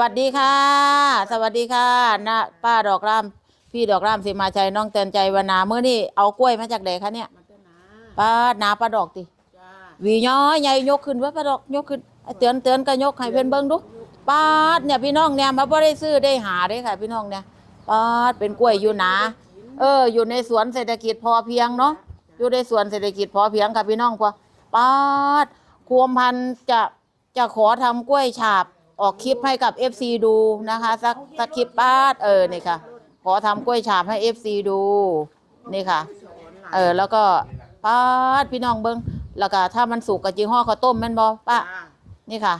วัสดีค่ะ สวัสดีค่ะนะป้าดอกรามพี่ดอกรามสิมาชัยน้องเตือนใจวนาเมื่อนี่เอากล้วยมาจากไหนคะเนี่ยมาเถอะนะป้านาป้าดอกติจ้าหวีย้อยใหญ่ยกขึ้นไว้ป้าดอกยกขึ้นไอ้เตือนเตือนก็ยกให้เพื่อนเบิ่งดูป้าดเนี่ยพี่น้องเนี่ยมาบ่ได้ซื้อได้หาได้ค่ะ พี่น้องเนี่ยป้าดเป็นกล้วยอยู่หนาเออ อยู่ในสวนเศรษฐกิจพอเพียงเนาะอยู่ในสวนเศรษฐกิจพอเพียงค่ะพี่น้องพอป้าดควมพันธุ์จะจะขอทำกล้วยฉาบ ออกคลิปให้กับ FC ดูนะคะ สักสักคลิปป้าดเออนี่ค่ะ ขอทำกล้วยฉาบให้ FC ดูนี่ค่ะ เออแล้วก็ป้าดพี่น้องเบิ้งแล้วก็ถ้ามันสุกกับจีห่อข้าวต้มแม่นบอป้านี่ค่ะ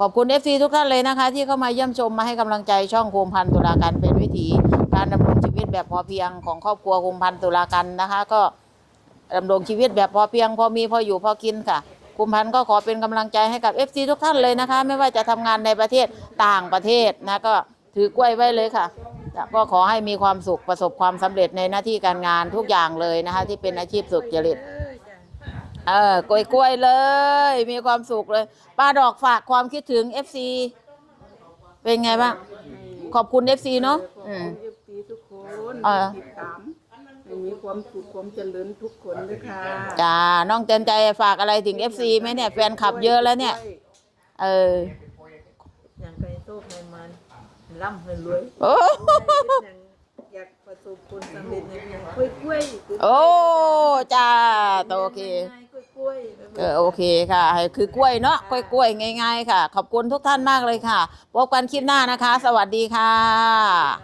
ขอบคุณ FC ทุกท่านเลยนะคะ ที่เข้ามาเยี่ยมชมมาให้กำลังใจช่องโคมพันตุลาการเป็นวิถีการดำรงชีวิตแบบพอเพียงของครอบครัวโคมพันตุลาการนะคะ ก็ดำรงชีวิตแบบพอเพียง พอมีพออยู่พอกินค่ะ คุมพันธุ์ก็ขอเป็นกำลังใจให้กับ FC ทุกท่านเลยนะคะ ไม่ว่าจะทำงานในประเทศต่างประเทศนะก็ถือกล้วยไว้เลยค่ะก็ขอให้มีความสุขประสบความสำเร็จในหน้าที่การงานทุกอย่างเลยนะคะ ที่เป็นอาชีพสุจริตเออจ้าเออกล้วยกล้วยๆเลย มีความสุขเลย ป้าดอกฝากความคิดถึง FC เป็นไงบ้างขอบคุณ FC เนาะขอบอืมคุณเอฟซีทุกคน ความสุขความเจริญทุกคนด้วยค่ะจ้าน้องเต็มใจฝากอะไรถึง FC ไหมเนี่ยแฟนคลับเยอะแล้วเนี่ย เอออย่างไก่โซ่ไขมันร่ำให้รวยโอ้อย่างอยากประสบผลสำเร็จในเรื่องกล้วยกล้วยโอ้จ้าโอเคกล้วยกล้วยก็โอเคค่ะ คือกล้วยเนาะกล้วยกล้วยๆง่ายๆค่ะ ขอบคุณทุกท่านมากเลยค่ะพบกันคลิปหน้านะคะ สวัสดีค่ะ